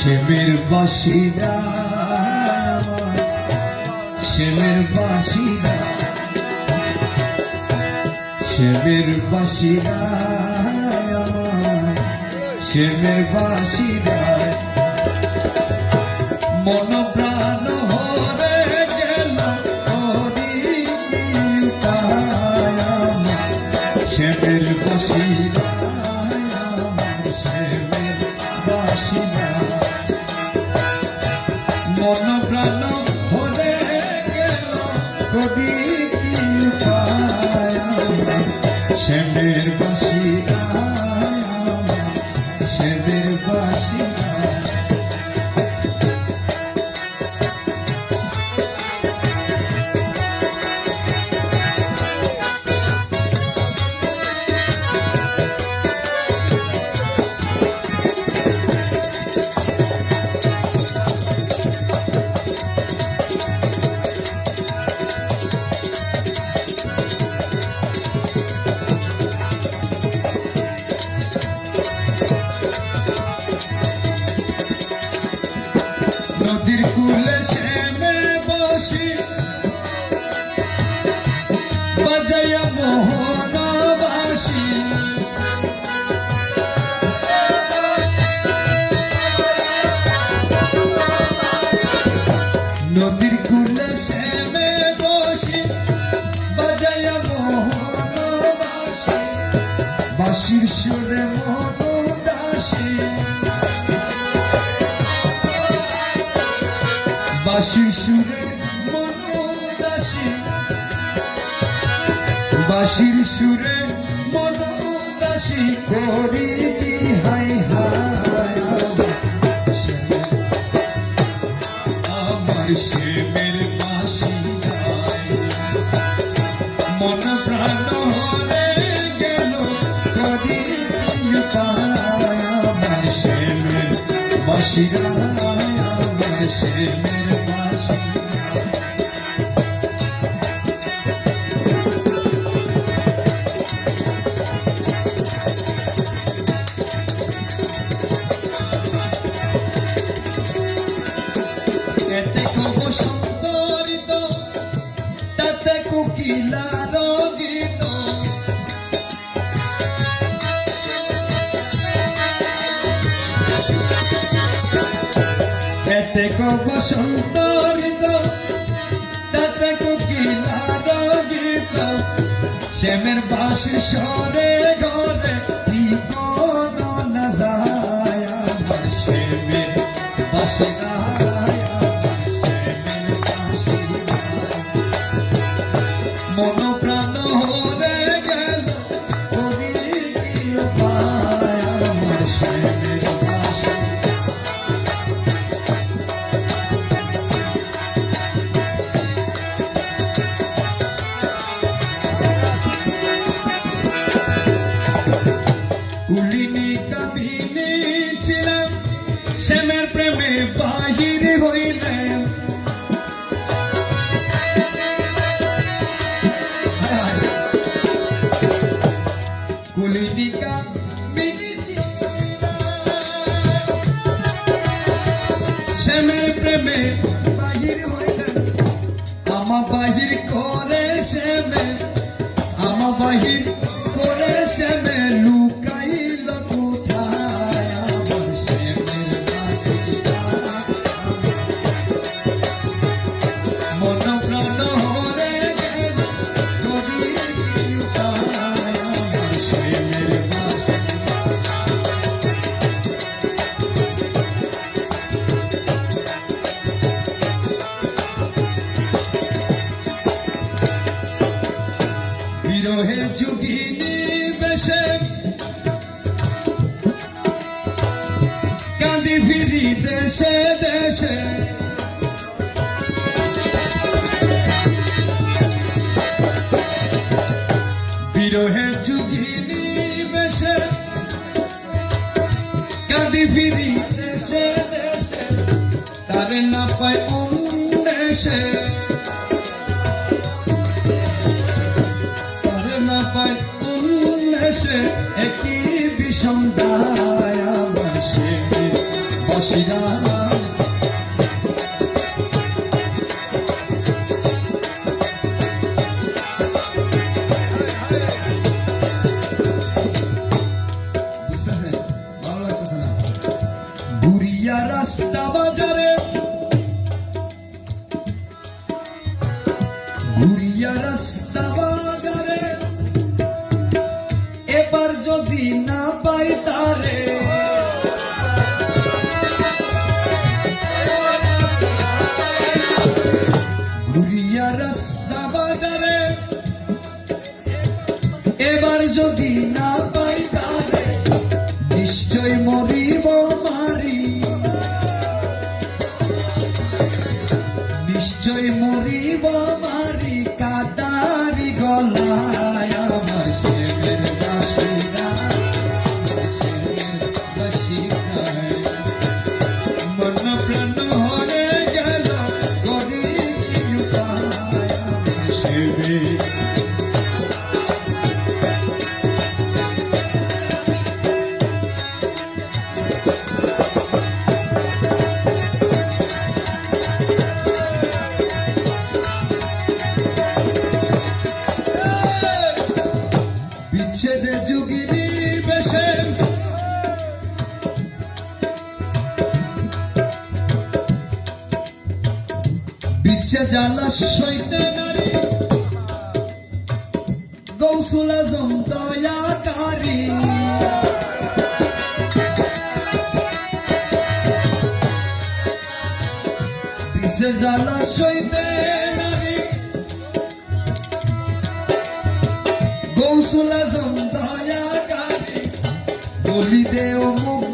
শ্যামের বাসিদা শ্যামের বাসিদা শ্যামের বাসিদা শ্যামের বাসিদা মন প্রাণ হরে গেল শ্যামের বাসিদা শ্যামের বাসিদা কুলে শ্যামে বসি। বাজাইয়া মোহনবাসী। নদীর কুলে শ্যামে বসি বাজাইয়া মোহনবাসী। বাসির সুরে মনোদাসী বাসির সুরে মনোদাসী। বাসির সুরে মনোদাসী। করি হাই হাই আমার শ্যামের বাসি মন প্রাণ গেল করি আমার শ্যামের বাসি গায়, আমার শ্যামের বাসি এতে কব সুন্দরিত তাতে কুকিলার গীত শ্যামের বাসি সরে ঘরে মন প্রাণ হরে rapaz দেশে দেশে। বিরহে যুগিনী বেশে কাঁদি ফিরি দেশে দেশে। তারে না পায় অন্দেশে তারে না পায় অন্দেশে একই বিষম Shri Ram সেদ যুগিনী বেশে। বিচ্ছে জ্বালা সৈতে নারী। গৌসুল আজম দয়াকারী বিচ্ছে জ্বালা সৈতে নারী। গৌসুল আজম তুলি দেও মুখ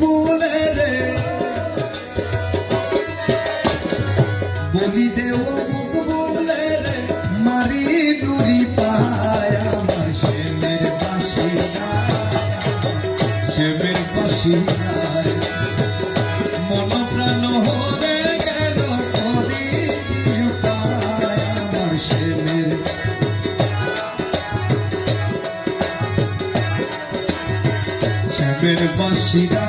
বুকের বাসিরা।